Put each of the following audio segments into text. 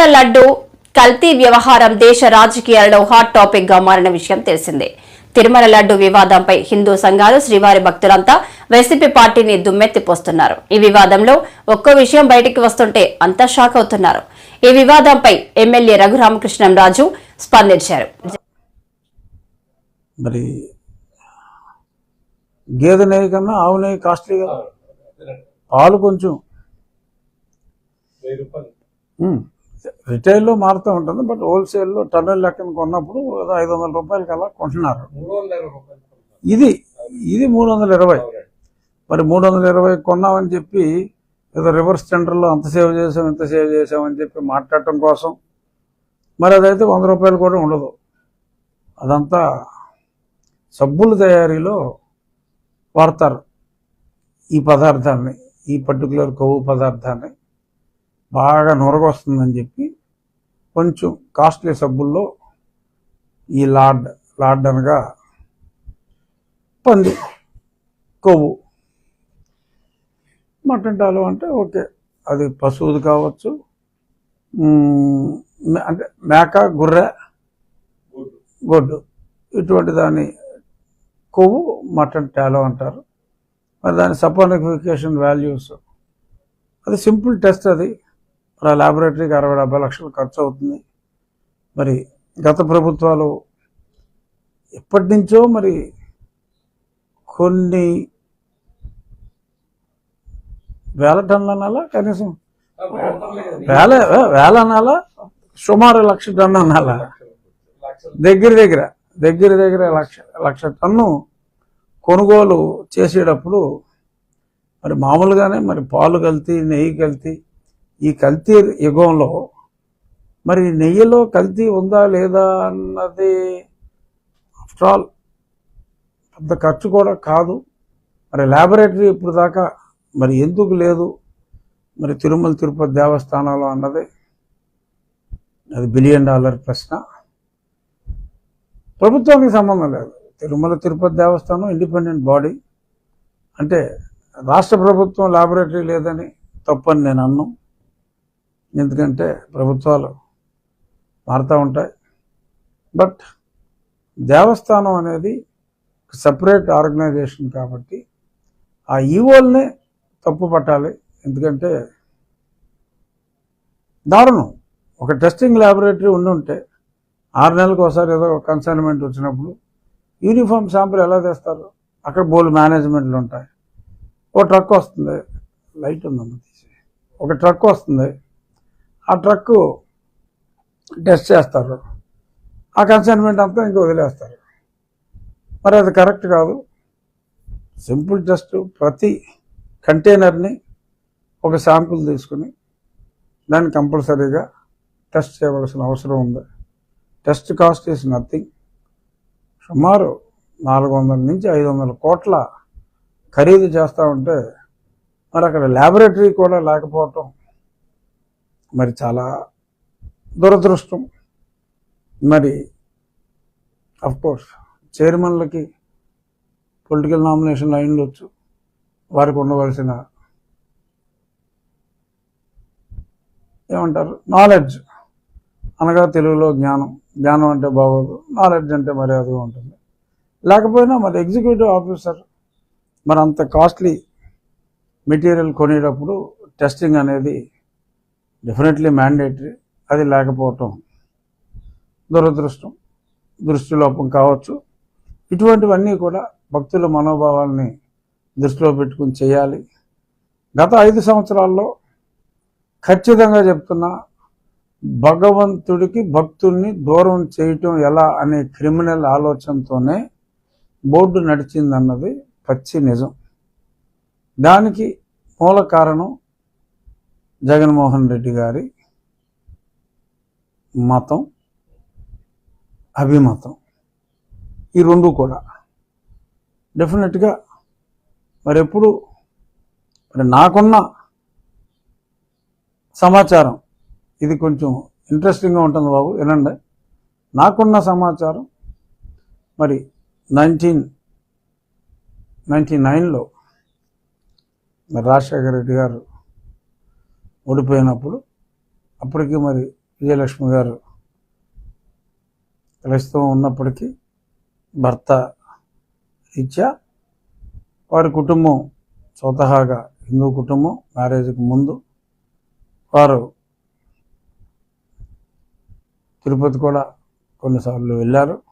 తిరుమల లడ్డు కల్తీ వ్యవహారం దేశ రాజకీయాలలో హాట్ టాపిక్గా మారిన విషయం తెలిసిందే. తిరుమల లడ్డు వివాదంపై హిందూ సంఘాలు శ్రీవారి భక్తులంతా వైసీపీ పార్టీని దుమ్మెత్తిపోస్తున్నారు. ఈ వివాదంలో ఒక్కో విషయం బయటికి వస్తుంటే అంతా షాక్ అవుతున్నారు. ఈ వివాదంపై ఎమ్మెల్యే రఘురామకృష్ణంరాజు స్పందించారు. మరి గేదె నెయ్యి కన్నా ఆవు నెయ్యి కాస్ట్లీ కదా పాలు కొంచెం. రిటైల్లో మారుతూ ఉంటుంది బట్ హోల్సేల్లో టన్నుల లెక్కన కొన్నప్పుడు ఏదో ఐదు వందల రూపాయలకి అలా కొంటున్నారు. ఇది ఇది మూడు వందల ఇరవై. మరి మూడు వందల ఇరవై కొన్నామని చెప్పి ఏదో రివర్స్ టెండర్లో అంత సేవ్ చేసాం ఇంత సేవ్ చేసామని చెప్పి మాట్లాడటం కోసం మరి అదైతే వంద రూపాయలు కూడా ఉండదు. అదంతా సబ్బుల తయారీలో వాడతారు ఈ పదార్థాన్ని ఈ పర్టికులర్ కొవ్వు పదార్థాన్ని. బాగా నొరగొస్తుందని చెప్పి కొంచెం కాస్ట్లీ సబ్బుల్లో ఈ లాడ్ లాడ్ అనగా పంది కొవ్వు మటన్ టాలు అంటే ఓకే అది పశువుది కావచ్చు. మే- అంటే మేక గుర్రె గొడ్డు ఇటువంటి దాని కొవ్వు మటన్ టాలో అంటారు. మరి దాని సపోనిఫికేషన్ వాల్యూస్ అది సింపుల్ టెస్ట్ అది. మరి ఆ ల్యాబొరేటరీకి అరవై డెబ్బై లక్షలు ఖర్చు అవుతుంది. మరి గత ప్రభుత్వాలు ఎప్పటి నుంచో మరి కొన్ని వేల టన్నుల అనాలా కనీసం వేల వేల అనాలా సుమారు లక్ష టన్ను అనాలా దగ్గర దగ్గర దగ్గర దగ్గర లక్ష లక్ష టన్ను కొనుగోలు చేసేటప్పుడు మరి మామూలుగానే మరి పాలు కల్తీ నెయ్యి కల్తీ ఈ కల్తీ యుగంలో మరి నెయ్యిలో కల్తీ ఉందా లేదా అన్నది ఆఫ్టర్ ఆల్ పెద్ద ఖర్చు కూడా కాదు. మరి ల్యాబొరేటరీ ఇప్పుడు దాకా మరి ఎందుకు లేదు? మరి తిరుమల తిరుపతి దేవస్థానంలో అన్నది అది బిలియన్ డాలర్ ప్రశ్న. ప్రభుత్వానికి సంబంధం లేదు. తిరుమల తిరుపతి దేవస్థానం ఇండిపెండెంట్ బాడీ అంటే రాష్ట్ర ప్రభుత్వం ల్యాబొరేటరీ లేదని తప్పని నేను అన్ను. ఎందుకంటే ప్రభుత్వాలు మారుతూ ఉంటాయి. బట్ దేవస్థానం అనేది సపరేట్ ఆర్గనైజేషన్ కాబట్టి ఆ ఈవోల్నే తప్పు పట్టాలి. ఎందుకంటే దారుణం. ఒక టెస్టింగ్ ల్యాబొరేటరీ ఉండి ఉంటే ఆరు నెలలకు ఒకసారి ఏదో కన్సైన్మెంట్ వచ్చినప్పుడు యూనిఫామ్ శాంపుల్ ఎలా తెస్తారు? అక్కడ బోల్ మేనేజ్మెంట్లు ఉంటాయి. ఓ ట్రక్ వస్తుంది. లైట్ ఉందమ్మ తీసి ఒక ట్రక్ వస్తుంది. ఆ ట్రక్ టెస్ట్ చేస్తారు. ఆ కన్సైన్మెంట్ అంతా ఇంకా వదిలేస్తారు. మరి అది కరెక్ట్ కాదు. సింపుల్ టెస్ట్ ప్రతి కంటైనర్ని ఒక శాంపుల్ తీసుకుని దాన్ని కంపల్సరీగా టెస్ట్ చేయవలసిన అవసరం ఉంది. Test cost is nothing. సుమారు నాలుగు వందల నుంచి ఐదు వందల కోట్ల ఖరీదు చేస్తూ ఉంటే మరి అక్కడ ల్యాబొరేటరీ కూడా లేకపోవటం మరి చాలా దురదృష్టం. మరి కోర్స్ చైర్మన్లకి పొలిటికల్ నామినేషన్ అయిండొచ్చు వచ్చు వారికి ఉండవలసిన ఏమంటారు? నాలెడ్జ్. అనగా తెలుగులో జ్ఞానం. జ్ఞానం అంటే బాగోదు. నాలెడ్జ్ అంటే మర్యాదగా ఉంటుంది. లేకపోయినా మరి ఎగ్జిక్యూటివ్ ఆఫీసర్ మరి అంత కాస్ట్లీ మెటీరియల్ కొనేటప్పుడు టెస్టింగ్ అనేది డెఫినెట్లీ మ్యాండేటరీ అది లేకపోవటం దురదృష్టం దృష్టిలోపం కావచ్చు. ఇటువంటివన్నీ కూడా భక్తుల మనోభావాల్ని దృష్టిలో పెట్టుకుని చేయాలి. గత ఐదు సంవత్సరాల్లో ఖచ్చితంగా చెప్తున్నా భగవంతుడికి భక్తుల్ని దూరం చేయటం ఎలా అనే క్రిమినల్ ఆలోచనతోనే బోర్డు నడిచిందన్నది పచ్చి నిజం. దానికి మూల కారణం జగన్మోహన్ రెడ్డి గారి మతం అభిమతం. ఈ రెండు కూడా. డెఫినెట్గా మరి ఎప్పుడు మరి నాకున్న సమాచారం ఇది కొంచెం ఇంట్రెస్టింగ్గా ఉంటుంది బాబు వినండి. నాకున్న సమాచారం మరి నైన్టీన్ నైంటీ నైన్లో మరి రాజశేఖర రెడ్డి గారు ఓడిపోయినప్పుడు అప్పటికి మరి విజయలక్ష్మి గారు క్రైస్తవం ఉన్నప్పటికీ భర్త రీత్యా వారి కుటుంబం స్వతహాగా హిందూ కుటుంబం మ్యారేజ్కి ముందు వారు తిరుపతి కూడా కొన్నిసార్లు వెళ్ళారు.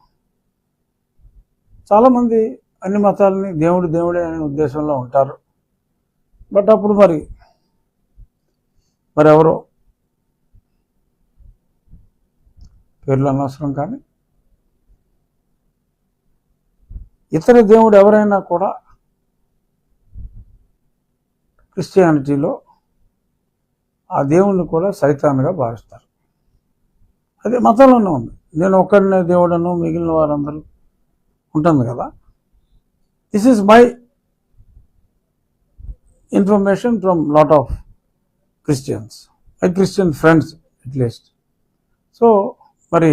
చాలామంది అన్ని మతాలని దేవుడు దేవుడే అనే ఉద్దేశంలో ఉంటారు. బట్ అప్పుడు మరి మరెవరు? పేర్లు అనవసరం కానీ. ఇతర దేవుడు ఎవరైనా కూడా క్రిస్టియానిటీలో ఆ దేవుణ్ణి కూడా సైతాన్గా భావిస్తారు. అదే మతంలోనే ఉంది. నేను ఒక్కడినే దేవుడను మిగిలిన వారందరూ ఉంటుంది కదా. This is my information from lot of Christians my Christian friends at least so మరి